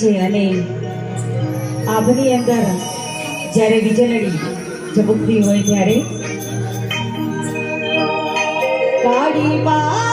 છે અને આભની અંદર જ્યારે વીજળડી ઝબકતી હોય ત્યારે કાળી બા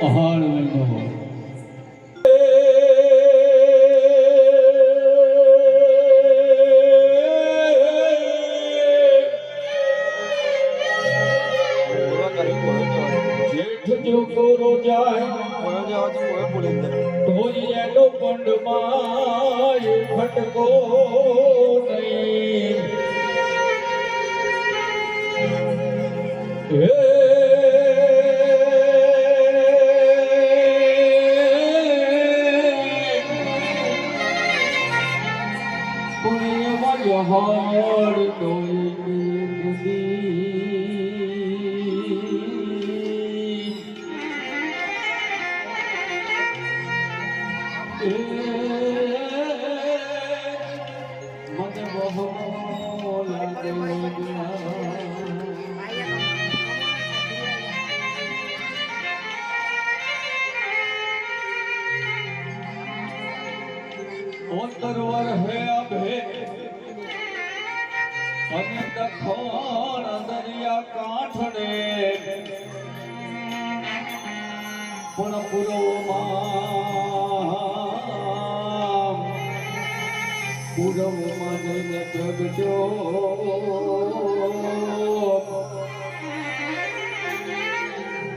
a halvány. শহর নই અને દખોણ દરિયા કાંઠડે પણ પૂરવમાં પૂરવમાં જઈને પ્રગટ્યો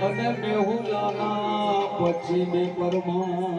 અને મેહુલાના પછી મેં પરમા